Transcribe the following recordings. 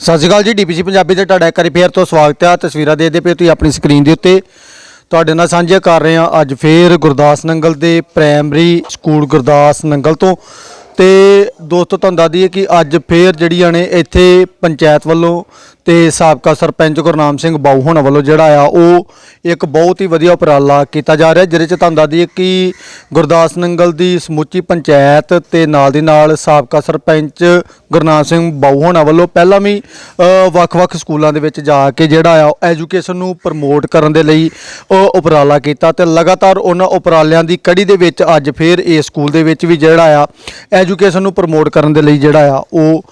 ਸਤਿ ਸ਼੍ਰੀ ਅਕਾਲ ਜੀ, ਡੀਪੀਸੀ ਪੰਜਾਬੀ ਤੇ ਤੁਹਾਡਾ ਇੱਕ ਵਾਰੀ ਫੇਰ ਤੋਂ ਸਵਾਗਤ ਹੈ। ਤਸਵੀਰਾਂ ਦੇਖਦੇ ਪਏ ਤੁਸੀਂ ਆਪਣੀ ਸਕਰੀਨ ਦੇ ਉੱਤੇ। ਤੁਹਾਡੇ ਨਾਲ ਸਾਂਝੇ ਕਰ ਰਹੇ ਹਾਂ ਅੱਜ ਫੇਰ ਗੁਰਦਾਸ ਨੰਗਲ ਦੇ ਪ੍ਰਾਇਮਰੀ ਸਕੂਲ ਗੁਰਦਾਸ ਨੰਗਲ ਤੋਂ। ਤੇ ਦੋਸਤੋ ਤੁਹਾਨੂੰ ਦੱਸ ਦਈਏ ਕਿ ਅੱਜ ਫੇਰ ਜਿਹੜੀਆਂ ਨੇ ਇੱਥੇ ਪੰਚਾਇਤ ਵੱਲੋਂ ਤੇ ਸਾਬਕਾ ਸਰਪੰਚ ਗੁਰਨਾਮ ਸਿੰਘ ਬਾਊ ਹੋਣਾ ਵੱਲੋਂ ਜਿਹੜਾ ਆ, ਉਹ ਇੱਕ ਬਹੁਤ ਹੀ ਵਧੀਆ ਉਪਰਾਲਾ ਕੀਤਾ ਜਾ ਰਿਹਾ, ਜਿਹਦੇ ਚ ਤੁਹਾਨੂੰ ਦੱਸ ਦਈਏ ਕਿ ਗੁਰਦਾਸ ਨੰਗਲ ਦੀ ਸਮੁੱਚੀ ਪੰਚਾਇਤ ਤੇ ਨਾਲ ਦੀ ਨਾਲ ਸਾਬਕਾ ਸਰਪੰਚ ਗੁਰਨਾਮ ਸਿੰਘ ਬਾਊ ਹੋਣਾ ਵੱਲੋਂ ਪਹਿਲਾਂ ਵੀ ਵੱਖ-ਵੱਖ ਸਕੂਲਾਂ ਦੇ ਵਿੱਚ ਜਾ ਕੇ ਜਿਹੜਾ ਆ ਐਜੂਕੇਸ਼ਨ ਨੂੰ ਪ੍ਰਮੋਟ ਕਰਨ ਦੇ ਲਈ ਉਹ ਉਪਰਾਲਾ ਕੀਤਾ ਤੇ ਲਗਾਤਾਰ ਉਹਨਾਂ ਉਪਰਾਲਿਆਂ ਦੀ ਕੜੀ ਦੇ ਵਿੱਚ ਅੱਜ ਫੇਰ ਇਸ ਸਕੂਲ ਦੇ ਵਿੱਚ ਵੀ ਜਿਹੜਾ ਆ ਐਜੂਕੇਸ਼ਨ ਨੂੰ ਪ੍ਰਮੋਟ ਕਰਨ ਦੇ ਲਈ ਜਿਹੜਾ ਆ ਉਹ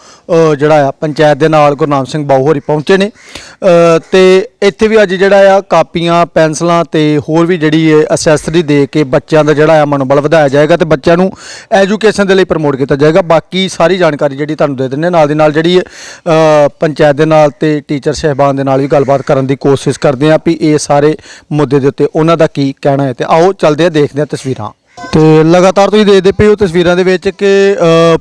ਜਿਹੜਾ ਆ ਪੰਚਾਇਤ ਦੇ ਨਾਲ ਗੁਰਨਾਮ ਸਿੰਘ ਬਾਊ ਹੋਰੀ ਪਹੁੰਚੇ ਨੇ। ਅ, ਤੇ ਇੱਥੇ ਵੀ ਅੱਜ ਜਿਹੜਾ ਆ ਕਾਪੀਆਂ ਪੈਨਸਲਾਂ ਤੇ ਹੋਰ ਵੀ ਜਿਹੜੀ ਅਸੈਸਰੀ ਦੇ ਕੇ ਬੱਚਿਆਂ ਦਾ ਜਿਹੜਾ ਆ ਮਨੋਬਲ ਵਧਾਇਆ ਜਾਏਗਾ ਤੇ ਬੱਚਿਆਂ ਨੂੰ ਐਜੂਕੇਸ਼ਨ ਦੇ ਲਈ ਪ੍ਰਮੋਟ ਕੀਤਾ ਜਾਏਗਾ। ਬਾਕੀ ਸਾਰੀ ਜਾਣਕਾਰੀ ਜਿਹੜੀ ਤੁਹਾਨੂੰ ਦੇ ਦਿੰਨੇ ਨਾਲ ਦੀ ਨਾਲ ਜਿਹੜੀ ਅ, ਪੰਚਾਇਤ ਦੇ ਨਾਲ ਤੇ ਟੀਚਰ ਸਹਿਬਾਨ ਦੇ ਨਾਲ ਵੀ ਗੱਲਬਾਤ ਕਰਨ ਦੀ ਕੋਸ਼ਿਸ਼ ਕਰਦੇ ਹਾਂ ਵੀ ਇਹ ਸਾਰੇ ਮੁੱਦੇ ਦੇ ਉੱਤੇ ਉਹਨਾਂ ਦਾ ਕੀ ਕਹਿਣਾ ਹੈ ਤੇ ਆਓ ਚੱਲਦੇ ਆ ਦੇਖਦੇ ਆ ਤਸਵੀਰਾਂ। ਤੇ ਲਗਾਤਾਰ ਤੁਸੀਂ ਦੇਖਦੇ ਪਏ ਹੋ ਤਸਵੀਰਾਂ ਦੇ ਵਿੱਚ ਕਿ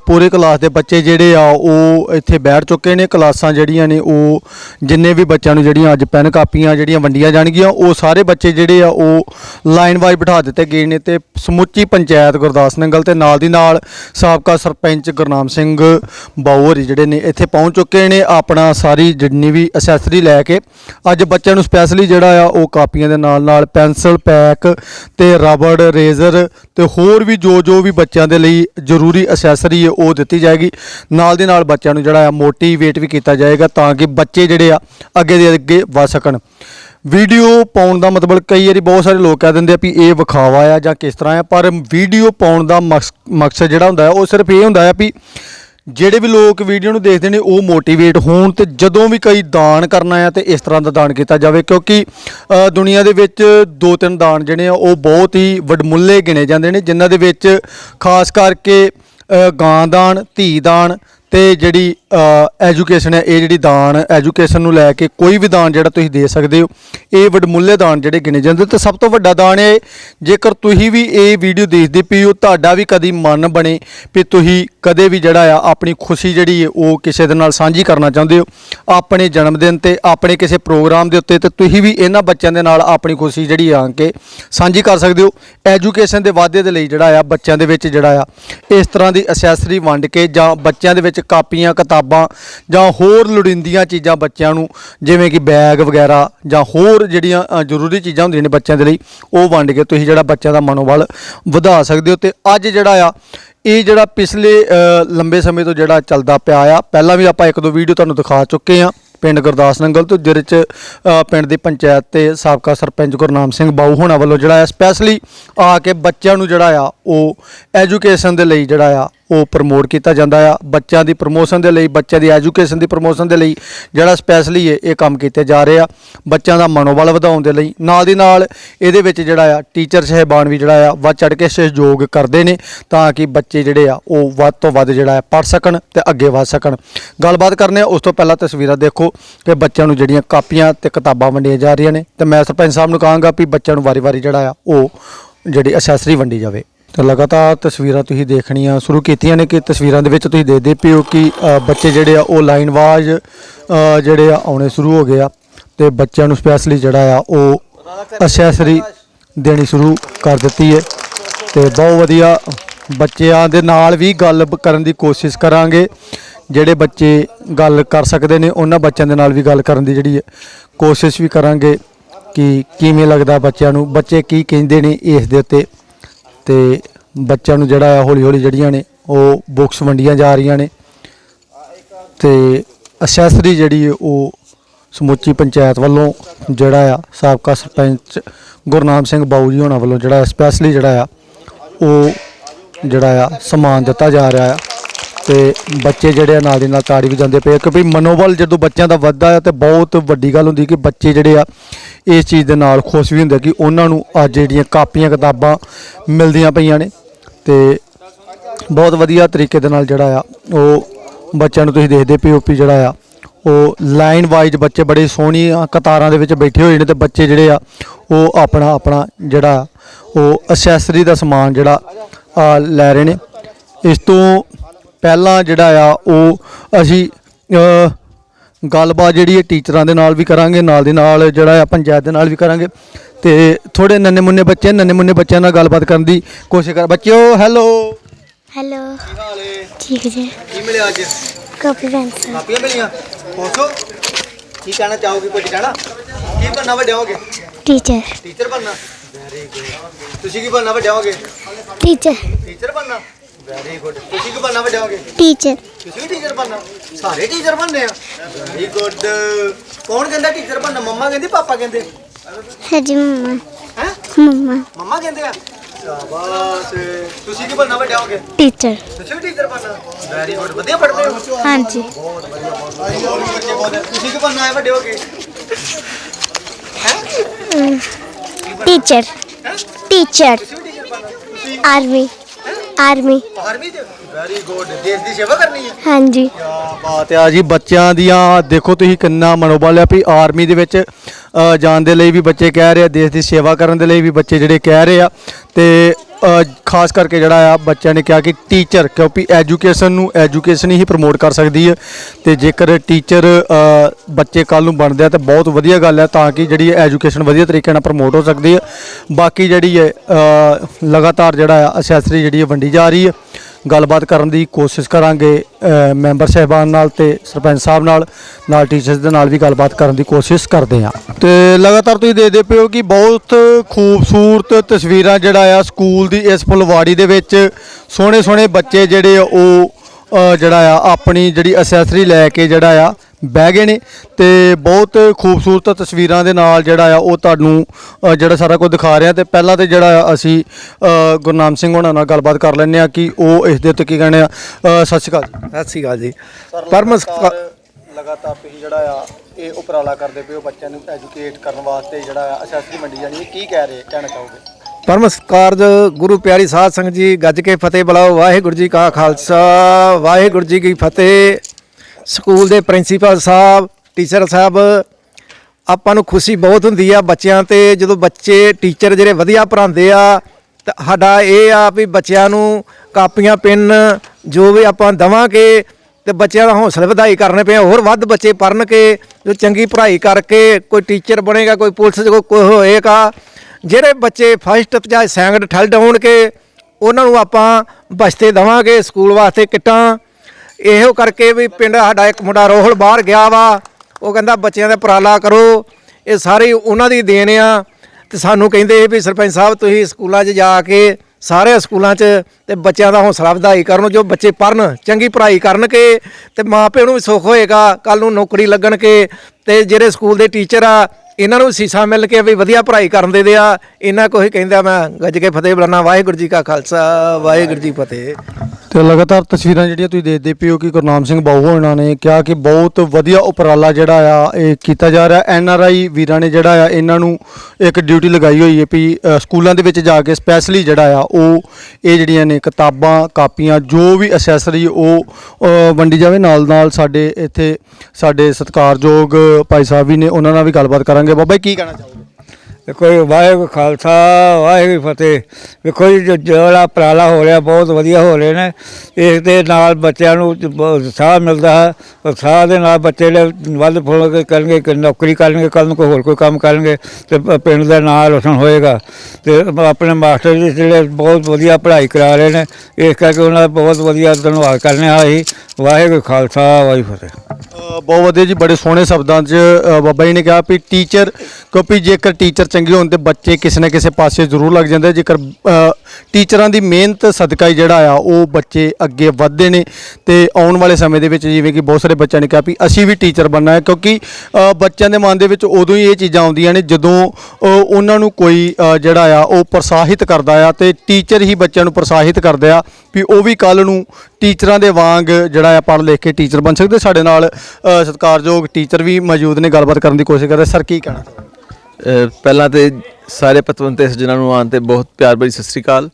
ਪੂਰੇ ਕਲਾਸ ਦੇ ਬੱਚੇ ਜਿਹੜੇ ਆ, ਉਹ ਇੱਥੇ ਬੈਠ ਚੁੱਕੇ ਨੇ। ਕਲਾਸਾਂ ਜਿਹੜੀਆਂ ਨੇ, ਉਹ ਜਿੰਨੇ ਵੀ ਬੱਚਿਆਂ ਨੂੰ ਜਿਹੜੀਆਂ ਅੱਜ ਪੈਨ ਕਾਪੀਆਂ ਜਿਹੜੀਆਂ ਵੰਡੀਆਂ ਜਾਣਗੀਆਂ, ਉਹ ਸਾਰੇ ਬੱਚੇ ਜਿਹੜੇ ਆ, ਉਹ ਲਾਈਨ ਵਾਈਜ਼ ਬਿਠਾ ਦਿੱਤੇ ਗਏ ਨੇ ਤੇ ਸਮੁੱਚੀ ਪੰਚਾਇਤ ਗੁਰਦਾਸ ਨੰਗਲ ਤੇ ਨਾਲ ਦੀ ਨਾਲ ਸਾਬਕਾ ਸਰਪੰਚ ਗੁਰਨਾਮ ਸਿੰਘ ਬਾਊ ਹੋਰੀ ਜਿਹੜੇ ਨੇ, ਇੱਥੇ ਪਹੁੰਚ ਚੁੱਕੇ ਨੇ ਆਪਣਾ ਸਾਰੀ ਜਿੰਨੀ ਵੀ ਅਸੈਸਰੀ ਲੈ ਕੇ। ਅੱਜ ਬੱਚਿਆਂ ਨੂੰ ਸਪੈਸ਼ਲੀ ਜਿਹੜਾ ਆ, ਉਹ ਕਾਪੀਆਂ ਦੇ ਨਾਲ ਨਾਲ ਪੈਨਸਲ ਪੈਕ ਤੇ ਰਬੜ ਰੇਜ਼ਰ ਤੇ ਹੋਰ ਵੀ ਜੋ ਜੋ ਵੀ ਬੱਚਿਆਂ ਦੇ ਲਈ ਜ਼ਰੂਰੀ ਅਸੈਸਰੀ ਹੈ, ਉਹ ਦਿੱਤੀ ਜਾਏਗੀ। ਨਾਲ ਦੇ ਨਾਲ ਬੱਚਿਆਂ ਨੂੰ ਜਿਹੜਾ ਆ ਮੋਟੀਵੇਟ ਵੀ ਕੀਤਾ ਜਾਏਗਾ ਤਾਂ ਕਿ ਬੱਚੇ ਜਿਹੜੇ ਆ ਅੱਗੇ ਦੇ ਅੱਗੇ ਵਧ ਸਕਣ। ਵੀਡੀਓ ਪਾਉਣ ਦਾ ਮਤਲਬ ਕਈ ਵਾਰੀ ਬਹੁਤ ਸਾਰੇ ਲੋਕ ਕਹਿ ਦਿੰਦੇ ਆ ਵੀ ਇਹ ਵਿਖਾਵਾ ਆ ਜਾਂ ਕਿਸ ਤਰ੍ਹਾਂ ਆ, ਪਰ ਵੀਡੀਓ ਪਾਉਣ ਦਾ ਮਕਸ- ਮਕਸਦ ਜਿਹੜਾ ਹੁੰਦਾ ਆ ਉਹ ਸਿਰਫ ਇਹ ਹੁੰਦਾ ਆ ਵੀ ਜਿਹੜੇ ਵੀ ਲੋਕ ਵੀਡੀਓ ਨੂੰ ਦੇਖਦੇ ਨੇ, ਉਹ ਮੋਟੀਵੇਟ ਹੋਣ ਤੇ ਜਦੋਂ ਵੀ ਕੋਈ ਦਾਨ ਕਰਨਾ ਆ ਤੇ ਇਸ ਤਰ੍ਹਾਂ ਦਾ ਦਾਨ ਕੀਤਾ ਜਾਵੇ, ਕਿਉਂਕਿ ਦੁਨੀਆ ਦੇ ਵਿੱਚ ਦੋ ਤਿੰਨ ਦਾਨ ਜਿਹੜੇ ਆ, ਉਹ ਬਹੁਤ ਹੀ ਵਡਮੁੱਲੇ ਗਿਣੇ ਜਾਂਦੇ ਨੇ, ਜਿਨ੍ਹਾਂ ਦੇ ਵਿੱਚ ਖਾਸ ਕਰਕੇ ਗਾਂ ਦਾਨ, ਧੀ ਦਾਨ ਤੇ ਜਿਹੜੀ ਐਜੂਕੇਸ਼ਨ ਹੈ, ਇਹ ਜਿਹੜੀ ਦਾਨ ਐਜੂਕੇਸ਼ਨ ਨੂੰ ਲੈ ਕੇ ਕੋਈ ਵੀ ਦਾਨ ਜਿਹੜਾ ਤੁਸੀਂ ਦੇ ਸਕਦੇ ਹੋ, ਇਹ ਵਡਮੁੱਲੇ ਦਾਨ ਜਿਹੜੇ ਗਿਣੇ ਜਾਂਦੇ ਤੇ ਸਭ ਤੋਂ ਵੱਡਾ ਦਾਨ ਹੈ, ਜੇਕਰ ਤੁਸੀਂ ਵੀ ਇਹ ਵੀਡੀਓ ਦੇਖਦੇ ਪਏ ਹੋ, ਤੁਹਾਡਾ ਵੀ ਕਦੀ ਮਨ ਬਣੇ ਵੀ ਤੁਸੀਂ ਕਦੇ ਵੀ ਜਿਹੜਾ ਆ, ਆਪਣੀ ਖੁਸ਼ੀ ਜਿਹੜੀ ਹੈ, ਉਹ ਕਿਸੇ ਦੇ ਨਾਲ ਸਾਂਝੀ ਕਰਨਾ ਚਾਹੁੰਦੇ ਹੋ। ਆਪਣੇ ਜਨਮ ਦਿਨ ਤੇ, ਆਪਣੇ ਕਿਸੇ ਪ੍ਰੋਗਰਾਮ ਦੇ ਉੱਤੇ ਤੇ ਤੁਸੀਂ ਵੀ ਇਹਨਾਂ ਬੱਚਿਆਂ ਦੇ ਨਾਲ ਆਪਣੀ ਖੁਸ਼ੀ ਜਿਹੜੀ ਆ ਕੇ ਸਾਂਝੀ ਕਰ ਸਕਦੇ ਹੋ। ਐਜੂਕੇਸ਼ਨ ਦੇ ਵਾਧੇ ਦੇ ਲਈ ਜਿਹੜਾ ਆ, ਬੱਚਿਆਂ ਦੇ ਵਿੱਚ ਜਿਹੜਾ ਆ, ਇਸ ਤਰ੍ਹਾਂ ਦੀ ਅਸੈਸਰੀ ਵੰਡ ਕੇ ਜਾਂ ਬੱਚਿਆਂ ਦੇ ਵਿੱਚ ਕਾਪੀਆਂ, ਕਿਤਾਬਾਂ ਜਾਂ ਹੋਰ ਲੋੜੀਂਦੀਆਂ ਚੀਜ਼ਾਂ ਬੱਚਿਆਂ ਨੂੰ ਜਿਵੇਂ ਕਿ ਬੈਗ ਵਗੈਰਾ ਜਾਂ ਹੋਰ ਜਿਹੜੀਆਂ ਅ, ਜ਼ਰੂਰੀ ਚੀਜ਼ਾਂ ਹੁੰਦੀਆਂ ਨੇ ਬੱਚਿਆਂ ਦੇ ਲਈ ਉਹ ਵੰਡ ਕੇ ਤੁਸੀਂ ਜਿਹੜਾ ਬੱਚਿਆਂ ਦਾ ਮਨੋਬਲ ਵਧਾ ਸਕਦੇ ਹੋ। ਤੇ ਅੱਜ ਜਿਹੜਾ ਆ ਇਹ ਜਿਹੜਾ ਪਿਛਲੇ ਅ, ਲੰਬੇ ਸਮੇਂ ਤੋਂ ਜਿਹੜਾ ਚੱਲਦਾ ਪਿਆ ਆ ਪਹਿਲਾਂ ਵੀ ਆਪਾਂ ਇੱਕ ਦੋ ਵੀਡੀਓ ਤੁਹਾਨੂੰ ਦਿਖਾ ਚੁੱਕੇ ਆ ਪਿੰਡ ਗੁਰਦਾਸ ਨੰਗਲ ਤੋਂ ਜਿਹਦੇ ਚ ਅ, ਪਿੰਡ ਦੀ ਪੰਚਾਇਤ ਤੇ ਸਾਬਕਾ ਸਰਪੰਚ ਗੁਰਨਾਮ ਸਿੰਘ ਬਾਊ ਹੋਣਾ ਵੱਲੋਂ ਜਿਹੜਾ ਆ ਸਪੈਸ਼ਲੀ ਆ ਕੇ ਬੱਚਿਆਂ ਨੂੰ ਜਿਹੜਾ ਆ ਉਹ ਐਜੂਕੇਸ਼ਨ ਦੇ ਲਈ ਜਿਹੜਾ ਆ ਉਹ ਪ੍ਰਮੋਟ ਕੀਤਾ ਜਾਂਦਾ ਆ। ਬੱਚਿਆਂ ਦੀ ਪ੍ਰਮੋਸ਼ਨ ਦੇ ਲਈ, ਬੱਚਿਆਂ ਦੀ ਐਜੂਕੇਸ਼ਨ ਦੀ ਪ੍ਰਮੋਸ਼ਨ ਦੇ ਲਈ ਜਿਹੜਾ ਸਪੈਸ਼ਲੀ ਇਹ ਇਹ ਕੰਮ ਕੀਤੇ ਜਾ ਰਹੇ ਆ। ਬੱਚਿਆਂ ਦਾ ਮਨੋਬਲ ਵਧਾਉਣ ਦੇ ਲਈ। ਨਾਲ ਦੀ ਨਾਲ ਇਹਦੇ ਵਿੱਚ ਜਿਹੜਾ ਆ ਟੀਚਰ ਸਹਿਬਾਨ ਵੀ ਜਿਹੜਾ ਆ, ਵੱਧ ਚੜ ਕੇ ਸਹਿਯੋਗ ਕਰਦੇ ਨੇ ਤਾਂ ਕਿ ਬੱਚੇ ਜਿਹੜੇ ਆ, ਉਹ ਵੱਧ ਤੋਂ ਵੱਧ ਜਿਹੜਾ ਆ ਪੜ ਸਕਣ ਤੇ ਅੱਗੇ ਵਧ ਸਕਣ। ਗੱਲਬਾਤ ਕਰਨੇ ਆ, ਉਸ ਤੋਂ ਪਹਿਲਾਂ ਤਸਵੀਰਾਂ ਦੇਖੋ ਕਿ ਬੱਚਿਆਂ ਨੂੰ ਜਿਹੜੀਆਂ ਕਾਪੀਆਂ ਤੇ ਕਿਤਾਬਾਂ ਵੰਡੀਆਂ ਜਾ ਰਹੀਆਂ ਨੇ। ਤੇ ਮੈਂ ਸਰਪੰਚ ਸਾਹਿਬ ਨੂੰ ਕਹਾਂਗਾ ਵੀ ਬੱਚਿਆਂ ਨੂੰ ਵਾਰੀ-ਵਾਰੀ ਜਿਹੜਾ ਆ, ਉਹ ਜਿਹੜੀ ਅਸੈਸਰੀ ਵੰਡੀ ਜਾਵੇ। ਤਾਂ ਲਗਾਤਾਰ ਤਸਵੀਰਾਂ ਤੁਸੀਂ ਦੇਖਣੀਆਂ ਸ਼ੁਰੂ ਕੀਤੀਆਂ ਨੇ ਕਿ ਤਸਵੀਰਾਂ ਦੇ ਵਿੱਚ ਤੁਸੀਂ ਦੇਖਦੇ ਪਿਓ ਕਿ ਅ, ਬੱਚੇ ਜਿਹੜੇ ਆ ਉਹ ਲਾਈਨ ਵਾਜ ਜਿਹੜੇ ਆ ਆਉਣੇ ਸ਼ੁਰੂ ਹੋ ਗਏ ਆ ਤੇ ਬੱਚਿਆਂ ਨੂੰ ਸਪੈਸ਼ਲੀ ਜਿਹੜਾ ਆ ਉਹ ਅਸੈਸਰੀ ਦੇਣੀ ਸ਼ੁਰੂ ਕਰ ਦਿੱਤੀ ਹੈ ਤੇ ਬਹੁਤ ਵਧੀਆ ਬੱਚਿਆਂ ਦੇ ਨਾਲ ਵੀ ਗੱਲ ਬ- ਕਰਨ ਦੀ ਕੋਸ਼ਿਸ਼ ਕਰਾਂਗੇ। ਜਿਹੜੇ ਬੱਚੇ ਗੱਲ ਕਰ ਸਕਦੇ ਨੇ ਉਹਨਾਂ ਬੱਚਿਆਂ ਦੇ ਨਾਲ ਵੀ ਗੱਲ ਕਰਨ ਦੀ ਜਿਹੜੀ ਹੈ ਕੋਸ਼ਿਸ਼ ਵੀ ਕਰਾਂਗੇ ਕਿ ਕਿਵੇਂ ਲੱਗਦਾ ਬੱਚਿਆਂ ਨੂੰ ਬੱਚੇ ਕੀ ਕਹਿੰਦੇ ਨੇ ਇਸ ਦੇ ਉੱਤੇ। ਤੇ ਬੱਚਿਆਂ ਨੂੰ ਜਿਹੜਾ ਆ ਹੌਲੀ ਹੌਲੀ ਜਿਹੜੀਆਂ ਨੇ ਉਹ ਬੁੱਕਸ ਵੰਡੀਆਂ ਜਾ ਰਹੀਆਂ ਨੇ। ਤੇ ਅਸੈਸਰੀ ਜਿਹੜੀ ਹੈ ਉਹ ਸਮੁੱਚੀ ਪੰਚਾਇਤ ਵੱਲੋਂ ਜਿਹੜਾ ਆ, ਸਾਬਕਾ ਸਰਪੰਚ ਗੁਰਨਾਮ ਸਿੰਘ ਬਾਊ ਜੀ ਹੋਣਾ ਵੱਲੋਂ ਜਿਹੜਾ ਸਪੈਸ਼ਲੀ ਜਿਹੜਾ ਆ, ਉਹ ਜਿਹੜਾ ਆ ਸਮਾਨ ਦਿੱਤਾ ਜਾ ਰਿਹਾ ਆ। ਤੇ ਬੱਚੇ ਜਿਹੜੇ ਆ ਨਾਲ ਦੀ ਨਾਲ ਤਾੜੀ ਵੀ ਜਾਂਦੇ ਪਏ ਆ। ਕਿਉਂਕਿ ਮਨੋਬਲ ਜਦੋਂ ਬੱਚਿਆਂ ਦਾ ਵੱਧਦਾ ਆ ਤੇ ਬਹੁਤ ਵੱਡੀ ਗੱਲ ਹੁੰਦੀ ਕਿ ਬੱਚੇ ਜਿਹੜੇ ਆ, ਇਸ ਚੀਜ਼ ਦੇ ਨਾਲ ਖੁਸ਼ ਵੀ ਹੁੰਦੇ ਕਿ ਉਹਨਾਂ ਨੂੰ ਅੱਜ ਜਿਹੜੀਆਂ ਕਾਪੀਆਂ, ਕਿਤਾਬਾਂ ਮਿਲਦੀਆਂ ਪਈਆਂ ਨੇ ਤੇ ਬਹੁਤ ਵਧੀਆ ਤਰੀਕੇ ਦੇ ਨਾਲ ਜਿਹੜਾ ਆ, ਉਹ ਬੱਚਿਆਂ ਨੂੰ ਤੁਸੀਂ ਦੇਖਦੇ ਪਏ ਵੀ ਜਿਹੜਾ ਆ, ਉਹ ਲਾਈਨ ਵਾਈਜ਼ ਬੱਚੇ ਬੜੇ ਸੋਹਣੀ ਕਤਾਰਾਂ ਦੇ ਵਿੱਚ ਬੈਠੇ ਹੋਏ ਨੇ ਤੇ ਬੱਚੇ ਜਿਹੜੇ ਆ, ਉਹ ਆਪਣਾ ਆਪਣਾ ਜਿਹੜਾ, ਉਹ ਅਸੈਸਰੀ ਦਾ ਸਮਾਨ ਜਿਹੜਾ ਲੈ ਰਹੇ ਨੇ। ਇਸ ਤੋਂ ਪਹਿਲਾਂ ਜਿਹੜਾ ਆ ਉਹ ਅਸੀਂ ਗੱਲਬਾਤ ਜਿਹੜੀ ਹੈ ਟੀਚਰਾਂ ਦੇ ਨਾਲ ਵੀ ਕਰਾਂਗੇ ਨਾਲ ਦੀ ਨਾਲ ਜਿਹੜਾ ਆ ਪੰਚਾਇਤ ਦੇ ਨਾਲ ਵੀ ਕਰਾਂਗੇ। ਤੇ ਥੋੜੇ ਨੰਨੇ ਮੁੰਨੇ ਬੱਚੇ ਨੰਨੇ ਮੁੰਨੇ ਬੱਚਿਆਂ ਨਾਲ ਗੱਲਬਾਤ ਕਰਨ ਦੀ ਕੋਸ਼ਿਸ਼ ਕਰ। ਬੱਚਿਓ ਹੈਲੋ। ਹੈਲੋ। ਠੀਕ ਜੀ। ਕੀ ਮਿਲਿਆ ਅੱਜ? ਕਾਪੀ ਪੈਨਸਲ ਕਾਪੀਆਂ ਮਿਲੀਆਂ? ਪੁੱਛੋ। ਕੀ ਕਹਿਣਾ ਚਾਹੋਗੇ ਕੁਝ ਕਹਿਣਾ? ਕੀ ਬਣਨਾ ਵੱਡੇ ਹੋਗੇ ਟੀਚਰ। ਟੀਚਰ ਬਣਨਾ? ਵੈਰੀ ਗੁੱਡ ਤੁਸੀਂ ਕੀ ਬਣਨਾ ਵੱਡੇ ਹੋਗੇ ਟੀਚਰ। ਟੀਚਰ ਬਣਨਾ? ਵੈਰੀ ਗੁੱਡ ਤੁਸੀਂ ਕੀ ਬਣਨਾ ਵੱਡੇ ਹੋਗੇ ਟੀਚਰ ਤੁਸੀਂ ਵੀ ਟੀਚਰ ਬਣਨਾ? ਸਾਰੇ ਟੀਚਰ ਬਣਨੇ ਆ। ਵੈਰੀ ਗੁੱਡ ਕੌਣ ਕਹਿੰਦਾ ਟੀਚਰ ਬਣਨਾ? ਮੰਮਾ ਕਹਿੰਦੀ ਪਾਪਾ ਕਹਿੰਦੇ? ਹਾਂਜੀ ਮੰਮਾ। ਹੈ? ਮੰਮਾ। ਮੰਮਾ ਕਹਿੰਦੇ ਆ? ਸ਼ਾਬਾਸ਼। ਤੁਸੀਂ ਕੀ ਬਣਨਾ ਵੱਡੇ ਹੋਗੇ ਟੀਚਰ ਤੁਸੀਂ ਵੀ ਟੀਚਰ ਬਣਨਾ? ਵੈਰੀ ਗੁੱਡ ਵਧੀਆ ਪੜ੍ਹਦੇ ਹੋ? ਹਾਂਜੀ। ਤੁਸੀਂ ਕੀ ਬਣਨਾ ਹੈ ਵੱਡੇ ਹੋਗੇ ਟੀਚਰ ਟੀਚਰ ਤੁਸੀਂ ਵੀ ਟੀਚਰ ਬਣਨਾ। ਤੁਸੀਂ ਆਰਮੀ ਆਰਮੀ ਆਰਮੀ ਚ ਵੈਰੀ ਗੁੱਡ ਦੇਸ਼ ਦੀ ਸੇਵਾ ਕਰਨੀ ਹੈ? ਹਾਂਜੀ। ਕਿਆ ਬਾਤ ਹੈ ਜੀ ਬੱਚਿਆਂ ਦੀਆਂ ਦੇਖੋ ਤੁਸੀਂ ਕਿੰਨਾ ਮਨੋਬਲ ਹੈ ਵੀ ਆਰਮੀ ਦੇ ਵਿੱਚ ਅ, ਜਾਣ ਦੇ ਲਈ ਵੀ ਬੱਚੇ ਕਹਿ ਰਹੇ ਆ ਦੇਸ਼ ਦੀ ਸੇਵਾ ਕਰਨ ਦੇ ਲਈ ਵੀ ਬੱਚੇ ਜਿਹੜੇ ਕਹਿ ਰਹੇ ਆ। ਤੇ ਅ, ਖਾਸ ਕਰਕੇ ਜਿਹੜਾ ਆ ਬੱਚਿਆਂ ਨੇ ਕਿਹਾ ਕਿ ਟੀਚਰ ਕਿਉਂਕਿ ਐਜੂਕੇਸ਼ਨ ਨੂੰ ਐਜੂਕੇਸ਼ਨ ਹੀ ਪ੍ਰਮੋਟ ਕਰ ਸਕਦੀ ਹੈ। ਤੇ ਜੇਕਰ ਟੀਚਰ ਬੱਚੇ ਕੱਲ ਨੂੰ ਬਣਦੇ ਆ ਤਾਂ ਬਹੁਤ ਵਧੀਆ ਗੱਲ ਹੈ ਤਾਂ ਕਿ ਜਿਹੜੀ ਐਜੂਕੇਸ਼ਨ ਵਧੀਆ ਤਰੀਕੇ ਨਾਲ ਪ੍ਰਮੋਟ ਹੋ ਸਕਦੀ ਹੈ। ਬਾਕੀ ਜਿਹੜੀ ਹੈ ਅ, ਲਗਾਤਾਰ ਜਿਹੜਾ ਆ ਅਸੈਸਰੀ ਜਿਹੜੀ ਹੈ ਵੰਡੀ ਜਾ ਰਹੀ ਹੈ। ਗੱਲਬਾਤ ਕਰਨ ਦੀ ਕੋਸ਼ਿਸ਼ ਕਰਾਂਗੇ ਮੈਂਬਰ ਸਹਿਬਾਨ ਨਾਲ ਤੇ ਸਰਪੰਚ ਸਾਹਿਬ ਨਾਲ ਨਾਲ ਟੀਚਰਸ ਦੇ ਨਾਲ ਵੀ ਗੱਲਬਾਤ ਕਰਨ ਦੀ ਕੋਸ਼ਿਸ਼ ਕਰਦੇ ਹਾਂ। ਤੇ ਲਗਾਤਾਰ ਤੁਸੀਂ ਦੇਖਦੇ ਪਏ ਹੋ ਕਿ ਬਹੁਤ ਖੂਬਸੂਰਤ ਤਸਵੀਰਾਂ ਜਿਹੜਾ ਆ ਸਕੂਲ ਦੀ ਇਸ ਫੁਲਵਾੜੀ ਦੇ ਵਿੱਚ ਸੋਹਣੇ ਸੋਹਣੇ ਬੱਚੇ ਜਿਹੜੇ ਆ ਉਹ ਜਿਹੜਾ ਆ ਆਪਣੀ ਜਿਹੜੀ ਅਸੈਸਰੀ ਲੈ ਕੇ ਜਿਹੜਾ ਆ ਬਹਿ ਗਏ ਨੇ ਤੇ ਬਹੁਤ ਖੂਬਸੂਰਤ ਤਸਵੀਰਾਂ ਦੇ ਨਾਲ ਜਿਹੜਾ ਆ ਉਹ ਤੁਹਾਨੂੰ ਅ, ਜਿਹੜਾ ਸਾਰਾ ਕੁਝ ਦਿਖਾ ਰਿਹਾ। ਤੇ ਪਹਿਲਾਂ ਤੇ ਜਿਹੜਾ ਆ ਅਸੀਂ ਅ, ਗੁਰਨਾਮ ਸਿੰਘ ਹੋਣਾ ਨਾਲ ਗੱਲਬਾਤ ਕਰ ਲੈਂਦੇ ਆ ਕਿ ਉਹ ਇਸ ਦੇ ਉੱਤੇ ਕੀ ਕਹਿੰਦੇ ਆ। ਅ, ਸਤਿ ਸ਼੍ਰੀ ਅਕਾਲ ਜੀ। ਸਤਿ ਸ਼੍ਰੀ ਅਕਾਲ ਜੀ। ਪਰਮ ਲਗਾਤਾਰ ਤੁਸੀਂ ਜਿਹੜਾ ਆ ਇਹ ਉਪਰਾਲਾ ਕਰਦੇ ਪਏ ਹੋ ਬੱਚਿਆਂ ਨੂੰ ਐਜੂਕੇਟ ਕਰਨ ਵਾਸਤੇ ਜਿਹੜਾ ਆ ਅਸੈਸਰੀ ਮੰਡੀ ਹੈ ਕੀ ਕਹਿ ਰਹੇ ਕਹਿਣਾ ਚਾਹੋਗੇ? ਪਰਮ ਸਤਿਕਾਰਜ ਗੁਰੂ ਪਿਆਰੀ ਸਾਧ ਸੰਗਤ ਜੀ ਗੱਜ ਕੇ ਫਤਿਹ ਬੁਲਾਓ। ਵਾਹਿਗੁਰੂ ਜੀ ਕਾ ਖਾਲਸਾ ਵਾਹਿਗੁਰੂ ਜੀ ਕੀ ਫਤਿਹ। ਸਕੂਲ ਦੇ ਪ੍ਰਿੰਸੀਪਲ ਸਾਹਿਬ, ਟੀਚਰ ਸਾਹਿਬ, ਆਪਾਂ ਨੂੰ ਖੁਸ਼ੀ ਬਹੁਤ ਹੁੰਦੀ ਆ ਬੱਚਿਆਂ ਤੇ, ਜਦੋਂ ਬੱਚੇ, ਟੀਚਰ ਜਿਹੜੇ ਵਧੀਆ ਪੜ੍ਹਾਉਂਦੇ ਆ, ਤਾਂ ਸਾਡਾ ਇਹ ਆ ਵੀ ਬੱਚਿਆਂ ਨੂੰ ਕਾਪੀਆਂ, ਪਿੰਨ ਜੋ ਵੀ ਆਪਾਂ ਦਵਾਂਗੇ, ਤੇ ਬੱਚਿਆਂ ਦਾ ਹੌਸਲਾ ਵਧਾਈ ਕਰਨੇ ਪਏ ਹੋਰ ਵੱਧ ਬੱਚੇ ਪੜ੍ਹਨ ਕੇ ਜੋ ਚੰਗੀ ਪੜ੍ਹਾਈ ਕਰਕੇ, ਕੋਈ ਟੀਚਰ ਬਣੇਗਾ, ਕੋਈ ਪੁਲਿਸ 'ਚ ਕੋਈ- ਕੋਈ ਹੋਏਗਾ, ਜਿਹੜੇ ਬੱਚੇ ਫਸਟ ਜਾਂ ਸੈਕੰਡ ਥਰਡ ਹੋਣਗੇ, ਉਹਨਾਂ ਨੂੰ ਆਪਾਂ ਬਸਤੇ ਦਵਾਂਗੇ, ਸਕੂਲ ਵਾਸਤੇ ਕਿੱਟਾਂ ਇਹੋ ਕਰਕੇ ਵੀ ਪਿੰਡ ਸਾਡਾ ਇੱਕ ਮੁੰਡਾ ਰੋਹਲ ਬਾਹਰ ਗਿਆ ਵਾ। ਉਹ ਕਹਿੰਦਾ, ਬੱਚਿਆਂ ਦਾ ਉਪਰਾਲਾ ਕਰੋ। ਇਹ ਸਾਰੇ ਉਹਨਾਂ ਦੀ ਦੇਣ ਆ। ਤੇ ਸਾਨੂੰ ਕਹਿੰਦੇ ਵੀ, ਸਰਪੰਚ ਸਾਹਿਬ, ਤੁਸੀਂ ਸਕੂਲਾਂ 'ਚ ਜਾ ਕੇ ਸਾਰੇ ਸਕੂਲਾਂ 'ਚ ਤੇ ਬੱਚਿਆਂ ਦਾ ਹੌਸਲਾ ਵਧਾਈ ਕਰਨ, ਜੋ ਬੱਚੇ ਪੜਨ ਚੰਗੀ ਪੜ੍ਹਾਈ ਕਰਨਗੇ ਤੇ ਮਾਪਿਆਂ ਨੂੰ ਵੀ ਸੁੱਖ ਹੋਏਗਾ ਕੱਲ ਨੂੰ ਨੌਕਰੀ ਲੱਗਣ ਕੇ ਤੇ ਜਿਹੜੇ ਸਕੂਲ ਦੇ ਟੀਚਰ ਆ ਇਹਨਾਂ ਨੂੰ ਸੀਸਾ ਮਿਲ ਕੇ ਵੀ ਵਧੀਆ ਪੜ੍ਹਾਈ ਕਰਨ ਦੇ ਦੇ ਆ ਇਹਨਾਂ ਕੋਈ ਕਹਿੰਦਾ ਮੈਂ, ਗੱਜ ਕੇ ਫਤਿਹ ਬੁਲਾਣਾ ਵਾਹਿਗੁਰੂ ਜੀ ਕਾ ਖਾਲਸਾ, ਵਾਹਿਗੁਰੂ ਜੀ ਫਤਿਹ। ਤੇ ਲਗਾਤਾਰ ਤਸਵੀਰਾਂ ਜਿਹੜੀਆਂ ਤੁਸੀਂ ਦੇਖਦੇ ਪਿਓ ਕਿ ਗੁਰਨਾਮ ਸਿੰਘ ਬਾਹੂ ਹੋਣਾ ਨੇ ਕਿਹਾ ਕਿ ਬਹੁਤ ਵਧੀਆ ਉਪਰਾਲਾ ਜਿਹੜਾ ਆ, ਇਹ ਕੀਤਾ ਜਾ ਰਿਹਾ। ਐਨ ਆਰ ਆਈ ਵੀਰਾਂ ਨੇ ਜਿਹੜਾ ਆ, ਇਹਨਾਂ ਨੂੰ ਇੱਕ ਡਿਊਟੀ ਲਗਾਈ ਹੋਈ ਹੈ ਵੀ ਸਕੂਲਾਂ ਦੇ ਵਿੱਚ ਜਾ ਕੇ ਸਪੈਸ਼ਲੀ ਜਿਹੜਾ ਆ, ਉਹ ਇਹ ਜਿਹੜੀਆਂ ਨੇ ਕਿਤਾਬਾਂ, ਕਾਪੀਆਂ, ਜੋ ਵੀ ਅਸੈਸਰੀ ਉਹ ਵੰਡੀ ਜਾਵੇ। ਨਾਲ ਨਾਲ ਸਾਡੇ ਇੱਥੇ ਸਾਡੇ ਸਤਿਕਾਰਯੋਗ ਭਾਈ ਸਾਹਿਬ ਵੀ ਨੇ, ਉਹਨਾਂ ਨਾਲ ਵੀ ਗੱਲਬਾਤ ਕਰਾਂਗੇ। ਬਾਬਾ ਜੀ, ਕੀ ਕਹਿਣਾ ਚਾਹੋਗੇ? ਦੇਖੋ ਜੀ, ਵਾਹਿਗੁਰੂ ਖਾਲਸਾ, ਵਾਹਿਗੁਰੂ ਫਤਿਹ। ਵੇਖੋ ਜੀ, ਜੋ ਜਿਹੜਾ ਉਪਰਾਲਾ ਹੋ ਰਿਹਾ, ਬਹੁਤ ਵਧੀਆ ਹੋ ਰਹੇ ਨੇ। ਇਸ ਦੇ ਨਾਲ ਬੱਚਿਆਂ ਨੂੰ ਬਹੁਤ ਉਤਸ਼ਾਹ ਮਿਲਦਾ ਹੈ। ਉਤਸ਼ਾਹ ਦੇ ਨਾਲ ਬੱਚੇ ਜਿਹੜੇ ਵੱਧ ਫੁੱਲ ਕੇ ਕਰਨਗੇ ਕੋਈ ਨੌਕਰੀ ਕਰਨਗੇ, ਕੱਲ੍ਹ ਨੂੰ ਕੋਈ ਹੋਰ ਕੋਈ ਕੰਮ ਕਰਨਗੇ, ਤੇ ਪ- ਪਿੰਡ ਦਾ ਨਾਂ ਰੋਸ਼ਨ ਹੋਏਗਾ। ਤੇ ਆਪਣੇ ਮਾਸਟਰ ਜੀ ਜਿਹੜੇ ਬਹੁਤ ਵਧੀਆ ਪੜ੍ਹਾਈ ਕਰਾ ਰਹੇ ਨੇ, ਇਸ ਕਰਕੇ ਉਹਨਾਂ ਦਾ ਬਹੁਤ ਵਧੀਆ ਧੰਨਵਾਦ ਕਰਨੇ ਆ ਅਸੀਂ। ਵਾਹਿਗੁਰੂ ਖਾਲਸਾ ਵਾਹਿਗੁਰੂ ਫਤਿਹ। ਅ, ਬਹੁਤ ਵਧੀਆ ਜੀ ਬੜੇ ਸੋਹਣੇ ਸ਼ਬਦਾਂ 'ਚ ਅ, ਬਾਬਾ ਜੀ ਨੇ ਕਿਹਾ ਵੀ ਟੀਚਰ ਕਿਉਂਕਿ ਜੇਕਰ ਟੀਚਰ ਚੰਗੇ ਹੋਣ ਤੇ ਬੱਚੇ ਕਿਸੇ ਨਾ ਕਿਸੇ ਪਾਸੇ ਜ਼ਰੂਰ ਲੱਗ ਜਾਂਦੇ ਜੇਕਰ ਅ, ਟੀਚਰਾਂ ਦੀ ਮਿਹਨਤ ਸਦਕਾ ਹੀ ਜਿਹੜਾ ਆ ਉਹ ਬੱਚੇ ਅੱਗੇ ਵੱਧਦੇ ਨੇ। ਤੇ ਆਉਣ ਵਾਲੇ ਸਮੇਂ ਦੇ ਵਿੱਚ ਜਿਵੇਂ ਕਿ ਬਹੁਤ ਸਾਰੇ ਬੱਚਿਆਂ ਨੇ ਕਿਹਾ ਵੀ ਅਸੀਂ ਵੀ ਟੀਚਰ ਬਣਨਾ ਹੈ ਕਿਉਂਕਿ ਅ, ਬੱਚਿਆਂ ਦੇ ਮਨ ਦੇ ਵਿੱਚ ਉਦੋਂ ਹੀ ਇਹ ਚੀਜ਼ਾਂ ਆਉਂਦੀਆਂ ਨੇ ਜਦੋਂ ਅ, ਉਹਨਾਂ ਨੂੰ ਕੋਈ ਅ, ਜਿਹੜਾ ਆ ਉਹ ਪ੍ਰੋਤਸਾਹਿਤ ਕਰਦਾ ਆ ਤੇ ਟੀਚਰ ਹੀ ਬੱਚਿਆਂ ਨੂੰ ਪ੍ਰੋਤਸਾਹਿਤ ਕਰਦੇ ਆ ਵੀ ਉਹ ਵੀ ਕੱਲ ਨੂੰ ਟੀਚਰਾਂ ਦੇ ਵਾਂਗ ਜਿਹੜਾ ਆ ਪੜ੍ਹ ਲਿਖ ਕੇ ਟੀਚਰ ਬਣ ਸਕਦੇ। ਸਾਡੇ ਨਾਲ ਅ, ਸਤਿਕਾਰਯੋਗ ਟੀਚਰ ਵੀ ਮੌਜੂਦ ਨੇ ਗੱਲਬਾਤ ਕਰਨ ਦੀ ਕੋਸ਼ਿਸ਼ ਕਰਦੇ ਸਰ ਕੀ ਕਹਿਣਾ ਚਾਹੋਗੇ? ਅ, ਪਹਿਲਾਂ ਤੇ ਸਾਰੇ ਪਤਵੰਤੇ ਸੱਜਣਾਂ ਨੂੰ ਆਉਣ ਤੇ ਬਹੁਤ ਪਿਆਰ ਭਰੀ ਸਤਿ ਸ੍ਰੀ ਅਕਾਲ।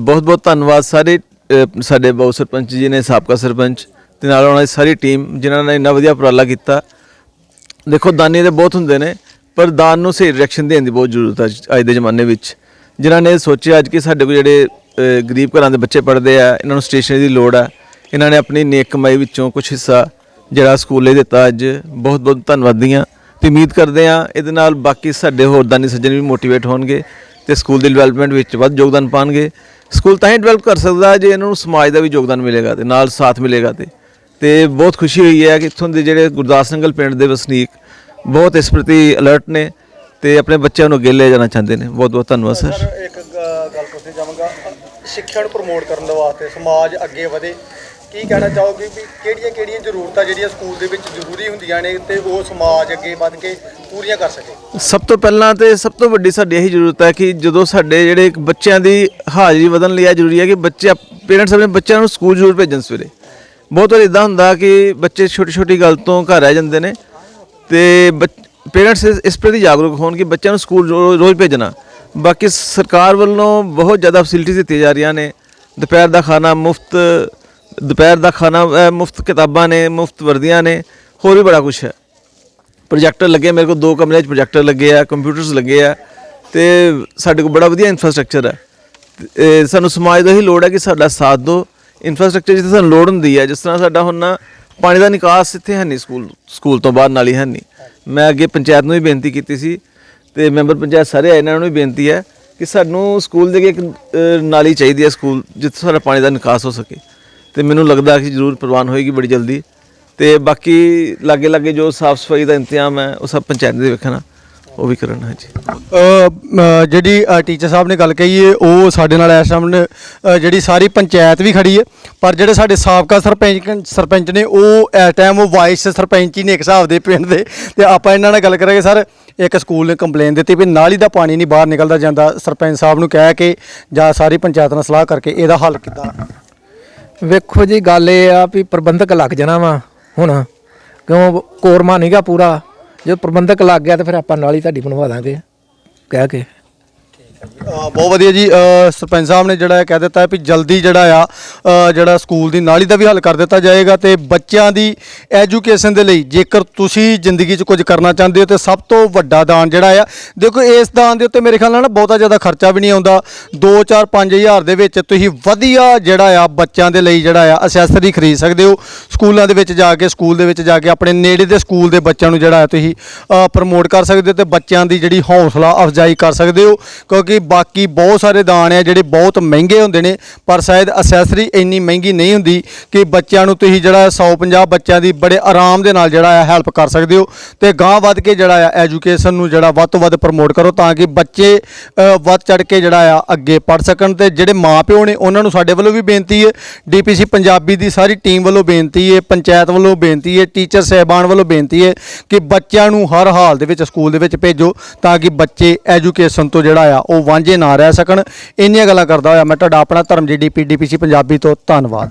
ਬਹੁਤ ਬਹੁਤ ਧੰਨਵਾਦ। ਸਾਰੇ ਅ, ਸਾਡੇ ਬਹੁ ਸਰਪੰਚ ਜੀ ਨੇ ਸਾਬਕਾ ਸਰਪੰਚ ਤੇ ਨਾਲ ਉਹਨਾਂ ਦੀ ਸਾਰੀ ਟੀਮ ਜਿਨ੍ਹਾਂ ਨੇ ਇੰਨਾ ਵਧੀਆ ਉਪਰਾਲਾ ਕੀਤਾ। ਦੇਖੋ ਦਾਨੀ ਦੇ ਬਹੁਤ ਹੁੰਦੇ ਨੇ ਪਰ ਦਾਨ ਨੂੰ ਸਹੀ ਰਿਐਕਸ਼ਨ ਦੇਣ ਦੀ ਬਹੁਤ ਜ਼ਰੂਰਤ ਹੈ ਅੱਜ ਅੱਜ ਦੇ ਜ਼ਮਾਨੇ ਵਿੱਚ। ਜਿਨ੍ਹਾਂ ਨੇ ਸੋਚਿਆ ਅੱਜ ਕਿ ਸਾਡੇ ਕੋਲ ਜਿਹੜੇ ਗਰੀਬ ਘਰਾਂ ਦੇ ਬੱਚੇ ਪੜ੍ਹਦੇ ਆ, ਇਹਨਾਂ ਨੂੰ ਸਟੇਸ਼ਨਰੀ ਦੀ ਲੋੜ ਹੈ ਇਹਨਾਂ ਨੇ ਆਪਣੀ ਨੇਕ ਕਮਾਈ ਵਿੱਚੋਂ ਕੁਝ ਹਿੱਸਾ ਜਿਹੜਾ ਸਕੂਲ ਨੇ ਦਿੱਤਾ। ਅੱਜ ਬਹੁਤ ਬਹੁਤ ਧੰਨਵਾਦੀ ਹਾਂ। ਤੇ ਉਮੀਦ ਕਰਦੇ ਹਾਂ ਇਹਦੇ ਨਾਲ ਬਾਕੀ ਸਾਡੇ ਹੋਰ ਦਾਨੀ ਸੱਜਣ ਵੀ ਮੋਟੀਵੇਟ ਹੋਣਗੇ ਤੇ ਸਕੂਲ ਦੀ ਡਿਵੈਲਪਮੈਂਟ ਵਿੱਚ ਵੱਧ ਯੋਗਦਾਨ ਪਾਣਗੇ। ਸਕੂਲ ਤਾਂ ਹੀ ਡਿਵੈਲਪ ਕਰ ਸਕਦਾ ਜੇ ਇਹਨਾਂ ਨੂੰ ਸਮਾਜ ਦਾ ਵੀ ਯੋਗਦਾਨ ਮਿਲੇਗਾ ਤੇ ਨਾਲ ਸਾਥ ਮਿਲੇਗਾ ਤੇ। ਤੇ ਬਹੁਤ ਖੁਸ਼ੀ ਹੋਈ ਹੈ ਕਿ ਇੱਥੋਂ ਦੇ ਜਿਹੜੇ ਗੁਰਦਾਸ ਨੰਗਲ ਪਿੰਡ ਦੇ ਵਸਨੀਕ ਬਹੁਤ ਇਸ ਪ੍ਰਤੀ ਅਲਰਟ ਨੇ ਤੇ ਆਪਣੇ ਬੱਚਿਆਂ ਨੂੰ ਅੱਗੇ ਲੈ ਜਾਣਾ ਚਾਹੁੰਦੇ ਨੇ। ਬਹੁਤ ਬਹੁਤ ਧੰਨਵਾਦ ਸਰ ਇੱਕ ਗੱਲ ਪੁੱਛਣੀ ਚਾਹਾਂਗਾ ਸਿੱਖਿਆ ਨੂੰ ਪ੍ਰਮੋਟ ਕਰਨ ਦੇ ਵਾਸਤੇ, ਸਮਾਜ ਅੱਗੇ ਵਧੇ। ਕੀ ਕਹਿਣਾ ਚਾਹੋਗੇ ਵੀ ਕਿਹੜੀਆਂ ਕਿਹੜੀਆਂ ਜ਼ਰੂਰਤਾਂ ਜਿਹੜੀਆਂ ਸਕੂਲ ਦੇ ਵਿੱਚ ਜ਼ਰੂਰੀ ਹੁੰਦੀਆਂ ਨੇ ਤੇ ਉਹ ਸਮਾਜ ਅੱਗੇ ਵੱਧ ਕੇ ਪੂਰੀਆਂ ਕਰ ਸਕੇ? ਸਭ ਤੋਂ ਪਹਿਲਾਂ ਤੇ ਸਭ ਤੋਂ ਵੱਡੀ ਸਾਡੀ ਇਹੀ ਜ਼ਰੂਰਤ ਹੈ ਕਿ ਜਦੋਂ ਸਾਡੇ ਜਿਹੜੇ ਬੱਚਿਆਂ ਦੀ ਹਾਜ਼ਰੀ ਵਧਣ ਲਈ ਇਹ ਜ਼ਰੂਰੀ ਹੈ ਕਿ ਬੱਚੇ ਪੇਰੈਂਟਸ ਆਪਣੇ ਬੱਚਿਆਂ ਨੂੰ ਸਕੂਲ ਜ਼ਰੂਰ ਭੇਜਣ ਸਵੇਰੇ। ਬਹੁਤ ਵਾਰ ਇਦਾਂ ਹੁੰਦਾ ਕਿ ਬੱਚੇ ਛੋਟੀ ਛੋਟੀ ਗੱਲ ਤੋਂ ਘਰ ਰਹਿ ਜਾਂਦੇ ਨੇ ਤੇ ਪੇਰੈਂਟਸ ਇਸ ਪ੍ਰਤੀ ਜਾਗਰੂਕ ਹੋਣ ਕਿ ਬੱਚਿਆਂ ਨੂੰ ਸਕੂਲ ਰੋ- ਰੋਜ਼ ਭੇਜਣਾ। ਬਾਕੀ ਸਰਕਾਰ ਵੱਲੋਂ ਬਹੁਤ ਜ਼ਿਆਦਾ ਫੈਸਿਲਿਟੀਜ਼ ਦਿੱਤੀਆਂ ਜਾ ਰਹੀਆਂ ਨੇ। ਦੁਪਹਿਰ ਦਾ ਖਾਣਾ ਮੁਫਤ ਦੁਪਹਿਰ ਦਾ ਖਾਣਾ ਮੁਫਤ ਕਿਤਾਬਾਂ ਨੇ ਮੁਫਤ ਵਰਦੀਆਂ ਨੇ ਹੋਰ ਵੀ ਬੜਾ ਕੁਝ ਹੈ। ਪ੍ਰੋਜੈਕਟਰ ਲੱਗੇ ਮੇਰੇ ਕੋਲ ਦੋ ਕਮਰਿਆਂ 'ਚ ਪ੍ਰੋਜੈਕਟਰ ਲੱਗੇ ਆ ਕੰਪਿਊਟਰਸ ਲੱਗੇ ਆ ਤੇ ਸਾਡੇ ਕੋਲ ਬੜਾ ਵਧੀਆ ਇਨਫਰਾਸਟ੍ਰਕਚਰ ਹੈ। ਤੇ, ਸਾਨੂੰ ਸਮਾਜ ਦਾ ਹੀ ਲੋੜ ਹੈ ਕਿ ਸਾਡਾ ਸਾਥ ਦਿਓ। ਇਨਫਰਾਸਟ੍ਰਕਚਰ ਜਿੱਥੇ ਸਾਨੂੰ ਲੋੜ ਹੁੰਦੀ ਹੈ ਜਿਸ ਤਰ੍ਹਾਂ ਸਾਡਾ ਹੁਣ ਨਾ ਪਾਣੀ ਦਾ ਨਿਕਾਸ ਇੱਥੇ ਹੈ ਨਹੀਂ ਸਕੂਲ ਸਕੂਲ ਤੋਂ ਬਾਹਰ ਨਾਲ ਹੀ ਹੈ ਨਹੀਂ। ਮੈਂ ਅੱਗੇ ਪੰਚਾਇਤ ਨੂੰ ਵੀ ਬੇਨਤੀ ਕੀਤੀ ਸੀ ਤੇ ਮੈਂਬਰ ਪੰਚਾਇਤ ਸਾਰੇ ਆਏ, ਇਹਨਾਂ ਨੂੰ ਵੀ ਬੇਨਤੀ ਹੈ ਕਿ ਸਾਨੂੰ ਸਕੂਲ ਦੇ ਅੱਗੇ ਇੱਕ ਨਾਲੀ ਚਾਹੀਦੀ ਹੈ ਸਕੂਲ, ਜਿੱਥੇ ਸਾਡਾ ਪਾਣੀ ਦਾ ਨਿਕਾਸ ਹੋ ਸਕੇ। ਤੇ ਮੈਨੂੰ ਲੱਗਦਾ ਕਿ ਜ਼ਰੂਰ ਪ੍ਰਵਾਨ ਹੋਏਗੀ ਬੜੀ ਜਲਦੀ। ਤੇ ਬਾਕੀ ਲਾਗੇ ਲਾਗੇ ਜੋ ਸਾਫ਼ ਸਫ਼ਾਈ ਦਾ ਇੰਤਜ਼ਾਮ ਹੈ, ਉਹ ਸਭ ਪੰਚਾਇਤ ਦੇ ਵੇਖਣਾ ਉਹ ਵੀ ਕਰਨ ਹਾਂਜੀ। ਜਿਹੜੀ ਟੀਚਰ ਸਾਹਿਬ ਨੇ ਗੱਲ ਕਹੀ ਹੈ ਉਹ ਸਾਡੇ ਨਾਲ ਇਸ ਟਾਈਮ ਜਿਹੜੀ ਸਾਰੀ ਪੰਚਾਇਤ ਵੀ ਖੜੀ ਹੈ ਪਰ ਜਿਹੜੇ ਸਾਡੇ ਸਾਬਕਾ ਸਰਪੰਚ ਸਰਪੰਚ ਨੇ ਉਹ ਇਸ ਟਾਈਮ ਉਹ ਵਾਈਸ ਸਰਪੰਚ ਹੀ ਨੇ ਇੱਕ ਹਿਸਾਬ ਦੇ ਪਿੰਡ ਦੇ। ਤੇ ਆਪਾਂ ਇਹਨਾਂ ਨਾਲ ਗੱਲ ਕਰਾਂਗੇ ਸਰ ਇੱਕ ਸਕੂਲ ਨੇ ਕੰਪਲੇਨ ਦਿੱਤੀ ਵੀ ਨਾਲੀ ਦਾ ਪਾਣੀ ਨਹੀਂ ਬਾਹਰ ਨਿਕਲਦਾ ਜਾਂਦਾ ਸਰਪੰਚ ਸਾਹਿਬ ਨੂੰ ਕਹਿ ਕੇ ਜਾਂ ਸਾਰੀ ਪੰਚਾਇਤ ਨਾਲ ਸਲਾਹ ਕਰਕੇ ਇਹਦਾ ਹੱਲ ਕਿੱਦਾਂ? ਵੇਖੋ ਜੀ ਗੱਲ ਇਹ ਆ ਵੀ ਪ੍ਰਬੰਧਕ ਲੱਗ ਜਾਣਾ ਵਾ ਹੁਣ ਕਿਉਂ ਕੋਰਮਾ ਨਹੀਂਗਾ ਪੂਰਾ? ਜੇ ਪ੍ਰਬੰਧਕ ਲੱਗ ਗਿਆ ਤਾਂ ਫਿਰ ਆਪਾਂ ਨਾਲ ਹੀ ਤੁਹਾਡੀ ਬਣਵਾ ਦਾਂਗੇ। ਕਹਿ ਕੇ। ਅ, ਬਹੁਤ ਵਧੀਆ ਜੀ ਅ, ਸਰਪੰਚ ਸਾਹਿਬ ਨੇ ਜਿਹੜਾ ਇਹ ਕਹਿ ਦਿੱਤਾ ਹੈ ਵੀ ਜਲਦੀ ਜਿਹੜਾ ਆ ਅ, ਜਿਹੜਾ ਸਕੂਲ ਦੀ ਨਾਲੀ ਦਾ ਵੀ ਹੱਲ ਕਰ ਦਿੱਤਾ ਜਾਏਗਾ ਤੇ ਬੱਚਿਆਂ ਦੀ ਐਜੂਕੇਸ਼ਨ ਦੇ ਲਈ ਜੇਕਰ ਤੁਸੀਂ ਜ਼ਿੰਦਗੀ 'ਚ ਕੁਝ ਕਰਨਾ ਚਾਹੁੰਦੇ ਹੋ ਤੇ ਸਭ ਤੋਂ ਵੱਡਾ ਦਾਨ ਜਿਹੜਾ ਆ ਦੇਖੋ ਇਸ ਦਾਨ ਦੇ ਉੱਤੇ ਮੇਰੇ ਖਿਆਲ ਨਾਲ ਨਾ ਬਹੁਤਾ ਜ਼ਿਆਦਾ ਖਰਚਾ ਵੀ ਨਹੀਂ ਆਉਂਦਾ। 2-4 5000 ਦੇ ਵਿੱਚ ਤੁਸੀਂ ਵਧੀਆ ਜਿਹੜਾ ਆ ਬੱਚਿਆਂ ਦੇ ਲਈ ਜਿਹੜਾ ਆ ਅਸੈਸਰੀ ਖਰੀਦ ਸਕਦੇ ਹੋ। ਸਕੂਲਾਂ ਦੇ ਵਿੱਚ ਜਾ ਕੇ ਸਕੂਲ ਦੇ ਵਿੱਚ ਜਾ ਕੇ ਆਪਣੇ ਨੇੜੇ ਦੇ ਸਕੂਲ ਦੇ ਬੱਚਿਆਂ ਨੂੰ ਜਿਹੜਾ ਆ ਤੁਸੀਂ ਪ੍ਰਮੋਟ ਕਰ ਸਕਦੇ ਹੋ ਤੇ ਬੱਚਿਆਂ ਦੀ ਜਿਹੜੀ ਹੌਸਲਾ ਅਫਜ਼ਾਈ ਕਰ ਸਕਦੇ ਹੋ। ਕਿਉਂਕਿ ਬਾਕੀ ਬਹੁਤ ਸਾਰੇ ਦਾਨ ਆ ਜਿਹੜੇ ਬਹੁਤ ਮਹਿੰਗੇ ਹੁੰਦੇ ਨੇ, ਪਰ ਸ਼ਾਇਦ ਅਸੈਸਰੀ ਇੰਨੀ ਮਹਿੰਗੀ ਨਹੀਂ ਹੁੰਦੀ ਕਿ ਬੱਚਿਆਂ ਨੂੰ ਤੁਸੀਂ ਜਿਹੜਾ 150 ਬੱਚਿਆਂ ਦੀ ਬੜੇ ਆਰਾਮ ਦੇ ਨਾਲ ਜਿਹੜਾ ਆ ਹੈਲਪ ਕਰ ਸਕਦੇ ਹੋ ਤੇ ਗਾਂ ਵੱਧ ਕੇ ਜਿਹੜਾ ਆ ਐਜੂਕੇਸ਼ਨ ਨੂੰ ਜਿਹੜਾ ਵੱਧ ਤੋਂ ਵੱਧ ਪ੍ਰਮੋਟ ਕਰੋ ਤਾਂ ਕਿ ਬੱਚੇ ਵੱਧ ਚੜ ਕੇ ਜਿਹੜਾ ਆ ਅੱਗੇ ਪੜ ਸਕਣ ਤੇ ਜਿਹੜੇ ਮਾਪਿਓ ਨੇ ਉਹਨਾਂ ਨੂੰ ਸਾਡੇ ਵੱਲੋਂ ਵੀ ਬੇਨਤੀ ਹੈ ਡੀਪੀਸੀ ਪੰਜਾਬੀ ਦੀ ਸਾਰੀ ਟੀਮ ਵੱਲੋਂ ਬੇਨਤੀ ਹੈ ਪੰਚਾਇਤ ਵੱਲੋਂ ਬੇਨਤੀ ਹੈ ਟੀਚਰ ਸਹਿਬਾਨ ਵੱਲੋਂ ਬੇਨਤੀ ਹੈ ਕਿ ਬੱਚਿਆਂ ਨੂੰ ਹਰ ਹਾਲ ਦੇ ਵਿੱਚ ਸਕੂਲ ਦੇ ਵਿੱਚ ਭੇਜੋ ਤਾਂ ਕਿ ਬੱਚੇ ਐਜੂਕੇਸ਼ਨ ਤੋਂ ਜਿਹੜਾ ਆ ਉਹ ਵਾਂਝੇ ਨਾ ਰਹਿ ਸਕਣ। ਇੰਨੀਆਂ ਗੱਲਾਂ ਕਰਦਾ ਹੋਇਆ ਮੈਂ ਤੁਹਾਡਾ ਆਪਣਾ ਧਰਮਜੀਤ ਡੀਪੀ ਡੀਪੀਸੀ ਪੰਜਾਬੀ ਤੋਂ। ਧੰਨਵਾਦ।